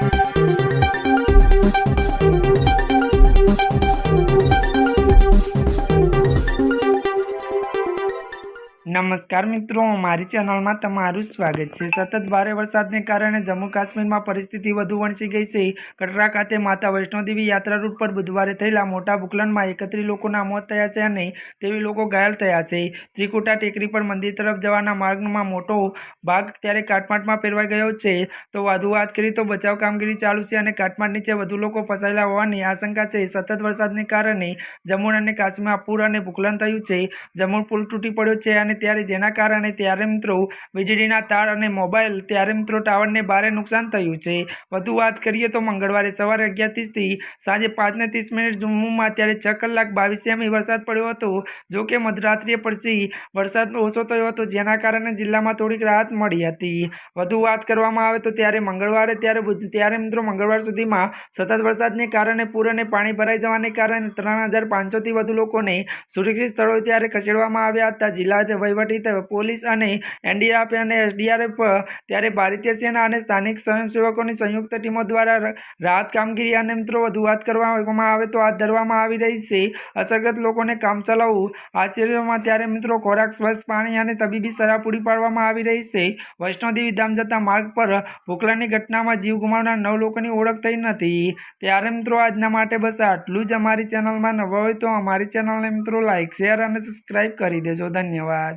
Thank you. નમસ્કાર મિત્રો, મારી ચેનલમાં તમારું સ્વાગત છે. સતત ભારે વરસાદને કારણે જમ્મુ કાશ્મીરમાં પરિસ્થિતિ વધુ વણસી ગઈ છે. કટરા ખાતે માતા વૈષ્ણોદેવી યાત્રા રૂટ પર બુધવારે થયેલા મોટા ભૂકલનમાં એકત્રીસ લોકોના મોત થયા છે અને તેવી લોકો ઘાયલ થયા છે. ત્રિકુટા ટેકરી પર મંદિર તરફ જવાના માર્ગમાં મોટો ભાગ ત્યારે કાટમાટમાં ફેરવાઈ ગયો છે. તો વધુ વાત કરી તો બચાવ કામગીરી ચાલુ છે અને કાટમાટ નીચે વધુ લોકો ફસાયેલા હોવાની આશંકા છે. સતત વરસાદને કારણે જમ્મુ અને કાશ્મીરમાં પૂર અને ભૂકલન થયું છે. જમ્મુ પુલ તૂટી પડ્યો છે અને ત્યારે જેના કારણે ત્યારે મિત્રો વીજળીના તાર અને મોબાઈલ, ત્યારે મિત્રો ટાવરને ભારે નુકસાન થયું છે. વધુ વાત કરીએ તો મંગળવારે સવારે અગિયાર ત્રીસથી સાંજે પાંચને ત્રીસ મિનિટ જમ્મુમાં ત્યારે છ કલાક બાવીસ સેમી વરસાદ પડ્યો હતો. જો કે મધરાત્રિએ પછી વરસાદ ઓછો થયો હતો, જેના કારણે જિલ્લામાં થોડીક રાહત મળી હતી. વધુ વાત કરવામાં આવે તો ત્યારે મંગળવારે ત્યારે ત્યારે મિત્રો મંગળવાર સુધીમાં સતત વરસાદને કારણે પૂર અને પાણી ભરાઈ જવાને કારણે ત્રણ હજાર પાંચસોથી વધુ લોકોને સુરક્ષિત સ્થળોએ ત્યારે ખસેડવામાં આવ્યા હતા. જિલ્લા વહીવટી પોલીસ અને એનડીઆરએફ અને એસડીઆરએફ ત્યારે ભારતીય સેના અને સ્થાનિક સ્વયંસેવકોની સંયુક્ત ટીમો દ્વારા રાહત કામગીરી અને મિત્રો વધુ વાત કરવામાં આવે તો હાથ ધરવામાં આવી રહી છે. અસરગ્રસ્ત લોકોને કામ ચલાવવું આશ્ચર્યમાં ત્યારે મિત્રો ખોરાક સ્વચ્છ પાણી અને તબીબી સલાહ પૂરી પાડવામાં આવી રહી છે. વૈષ્ણોદેવી ધામ જતા માર્ગ પર ભૂખલાની ઘટનામાં જીવ ગુમાવનાર નવ લોકોની ઓળખ થઈ નથી. ત્યારે મિત્રો આજના માટે બસ આટલું જ. અમારી ચેનલમાં નવા હોય તો અમારી ચેનલને મિત્રો લાઈક, શેર અને સબસ્ક્રાઈબ કરી દેજો. ધન્યવાદ.